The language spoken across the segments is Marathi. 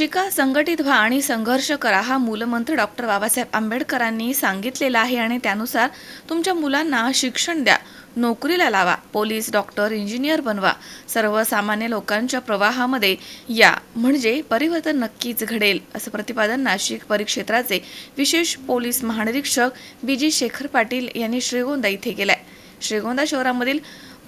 शिका संघटित व्हा आणि संघर्ष करा हा मूलमंत्र डॉक्टर बाबासाहेब आंबेडकरांनी सांगितलेला आहे आणि त्यानुसार तुमच्या मुलांना शिक्षण द्या नोकरीला लावा पोलीस डॉक्टर इंजिनियर बनवा. सर्वसामान्य लोकांच्या प्रवाहामध्ये या म्हणजे परिवर्तन नक्कीच घडेल असं प्रतिपादन नाशिक परिक्षेत्राचे विशेष पोलीस महानिरीक्षक बी जी शेखर पाटील यांनी श्रीगोंदा इथे केलंय. श्रीगोंदा शहरामधील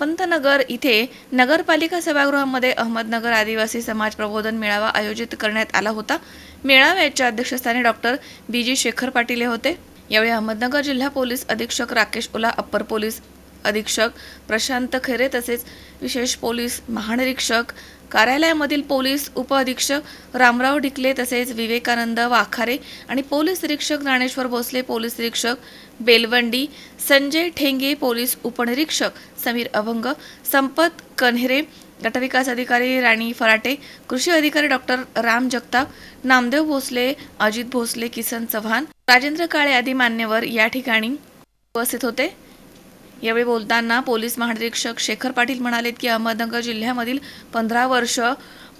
पंतनगर इथे नगरपालिका सभागृहामध्ये अहमदनगर आदिवासी समाज प्रबोधन मेळावा आयोजित करण्यात आला होता. मेळाव्याच्या अध्यक्षस्थानी doctor B. G. Shekhar Patil हे होते. यावेळी अहमदनगर जिल्हा पोलीस अधीक्षक राकेश उला अप्पर पोलीस अधीक्षक प्रशांत खैरे तसेच विशेष पोलीस महानिरीक्षक कार्यालयामधील पोलीस उपअधीक्षक रामराव ढिकले तसेच विवेकानंद वाखारे आणि पोलीस निरीक्षक ज्ञानेश्वर भोसले पोलीस निरीक्षक बेलवंडी संजय ठेंगे पोलीस उपनिरीक्षक समीर अभंग संपत कन्हेरे गटविकास अधिकारी राणी फराटे कृषी अधिकारी डॉक्टर राम जगताप नामदेव भोसले अजित भोसले किसन चव्हाण राजेंद्र काळे आदी मान्यवर या ठिकाणी उपस्थित होते. यावेळी बोलताना पोलीस महानिरीक्षक शेखर पाटील म्हणालेत की अहमदनगर जिल्ह्यामधील पंधरा वर्ष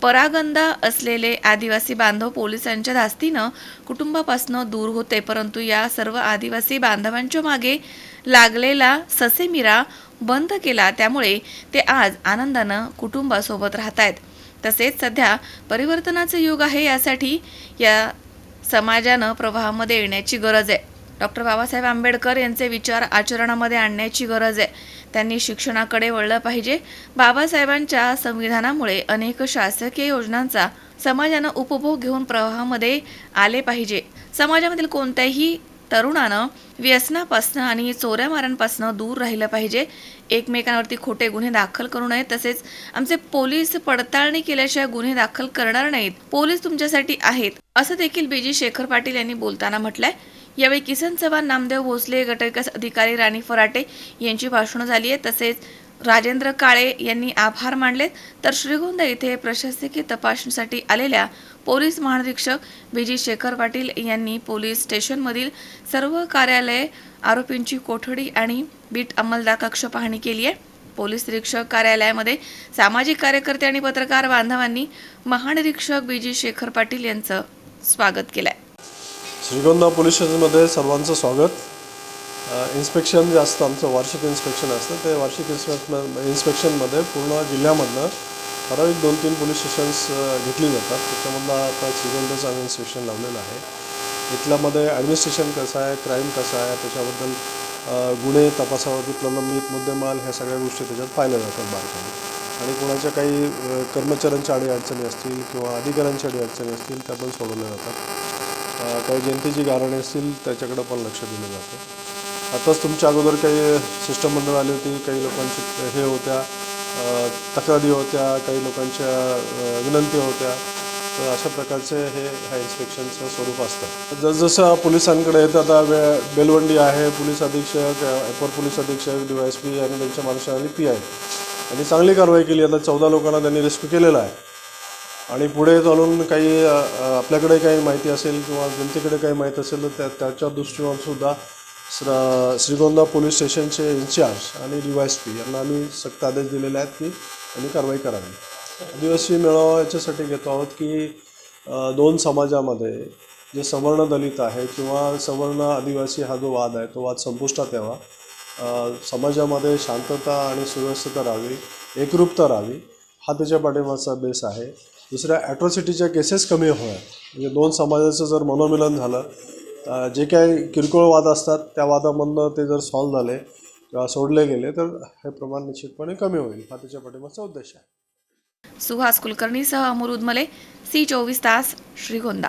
परागंदा असलेले आदिवासी बांधव पोलिसांच्या धास्तीनं कुटुंबापासून दूर होते परंतु या सर्व आदिवासी बांधवांच्या मागे लागलेला ससेमिरा बंद केला. त्यामुळे ते आज आनंदानं कुटुंबासोबत राहत आहेत तसेच सध्या परिवर्तनाचं युग आहे यासाठी या समाजानं प्रवाहामध्ये येण्याची गरज आहे. डॉक्टर बाबासाहेब आंबेडकर यांचे विचार आचरणामध्ये आणण्याची गरज आहे. त्यांनी शिक्षणाकडे वळलं पाहिजे. बाबासाहेबांच्या संविधानामुळे अनेक शासकीय योजनांचा समाजानं उपभोग घेऊन प्रवाहामध्ये आले पाहिजे. समाजामधील कोणत्याही तरुणानं व्यसनापासनं आणि चोऱ्या मारांपासनं दूर राहिलं पाहिजे. एकमेकांवरती खोटे गुन्हे दाखल करू नयेत तसेच आमचे पोलीस पडताळणी केल्याशिवाय गुन्हे दाखल करणार नाहीत. पोलीस तुमच्यासाठी आहेत. असं देखील बीजी शेखर पाटील यांनी बोलताना म्हटलंय. यावेळी किसन चव्हाण नामदेव भोसले गटविकास अधिकारी राणी फराटे यांची भाषणं झाली आहेत. तसेच राजेंद्र काळे यांनी आभार मानलेत. तर श्रीगोंद इथे प्रशासकीय तपासणीसाठी आलेल्या पोलीस महानिरीक्षक बी जी शेखर पाटील यांनी पोलीस स्टेशनमधील सर्व कार्यालये आरोपींची कोठडी आणि बीट अंमलदार कक्ष पाहणी केली आहे. पोलीस निरीक्षक कार्यालयामध्ये सामाजिक कार्यकर्ते आणि पत्रकार बांधवांनी महानिरीक्षक बी जी शेखर पाटील यांचं स्वागत केलं आहे श्रीगोंदा पोलीस स्टेशनमध्ये सर्वांचं स्वागत. इन्स्पेक्शन जे असतं आमचं वार्षिक इन्स्पेक्शन असतं ते वार्षिक इन्स्पेक्शन इन्स्पेक्शनमध्ये पूर्ण जिल्ह्यामधनं ठराविक दोन तीन पोलीस स्टेशन्स घेतली जातात. त्याच्यामधलं आता श्रीगोंदाचं आम्ही इन्स्पेक्शन लावलेलं आहे. इथल्यामध्ये ॲडमिनिस्ट्रेशन कसं आहे क्राईम कसं आहे त्याच्याबद्दल गुन्हे तपासावरती प्रलंबित मुद्देमाल ह्या सगळ्या गोष्टी त्याच्यात पाहिल्या जातात बारकाईने. आणि कोणाच्या काही कर्मचाऱ्यांच्या अडीअडचणी असतील किंवा अधिकाऱ्यांच्या अडीअडचणी असतील त्या पण सोडवल्या जातात. काही जनतेची गारणे असतील त्याच्याकडं पण लक्ष दिलं जातं. आताच तुमच्या अगोदर काही शिष्टमंडळ आली होती काही लोकांची हे होत्या तक्रारी होत्या काही लोकांच्या विनंती होत्या. तर अशा प्रकारचे हे ह्या इन्स्पेक्शनचं स्वरूप असतं. जसजसं पोलिसांकडे येतं आता वे बेलवंडी आहे पोलीस अधीक्षक अपर पोलीस अधीक्षक डी वाय एस पी आणि त्यांच्या माणसाने पी आय आणि चांगली कारवाई केली. आता चौदा लोकांना त्यांनी रेस्क्यू केलेला आहे. आणि पुढे चालून काही आपल्याकडे काही माहिती असेल किंवा जनतेकडे काही माहिती असेल तर त्या त्याच्या दृष्टीनं श्र श्रीगोंदा पोलीस स्टेशनचे इन्चार्ज आणि डी वाय एस पी यांना आम्ही सक्त आदेश दिलेले आहेत की त्यांनी कारवाई करावी. आदिवासी मेळावा याच्यासाठी घेतो आहोत की दोन समाजामध्ये जे सवर्ण दलित आहे किंवा सवर्ण आदिवासी हा जो वाद आहे तो वाद संपुष्टात यावा. समाजामध्ये शांतता आणि सुव्यवस्थता राहावी एकरूपता राहावी हा त्याच्या पाठिंबाचा बेस आहे. दुसऱ्या ॲट्रॉसिटीच्या केसेस कमी होणार. म्हणजे दोन समाजाचं जर मनोमिलन झालं जे काही किरकोळ वाद असतात त्या वादामधनं ते जर सॉल्व झाले किंवा सोडले गेले तर हे प्रमाण निश्चितपणे कमी होईल. हा त्याच्या पाठिंबाचा उद्देश आहे. सुहास कुलकर्णीसह अमोल उदमले सी चोवीस तास श्रीगोंदा.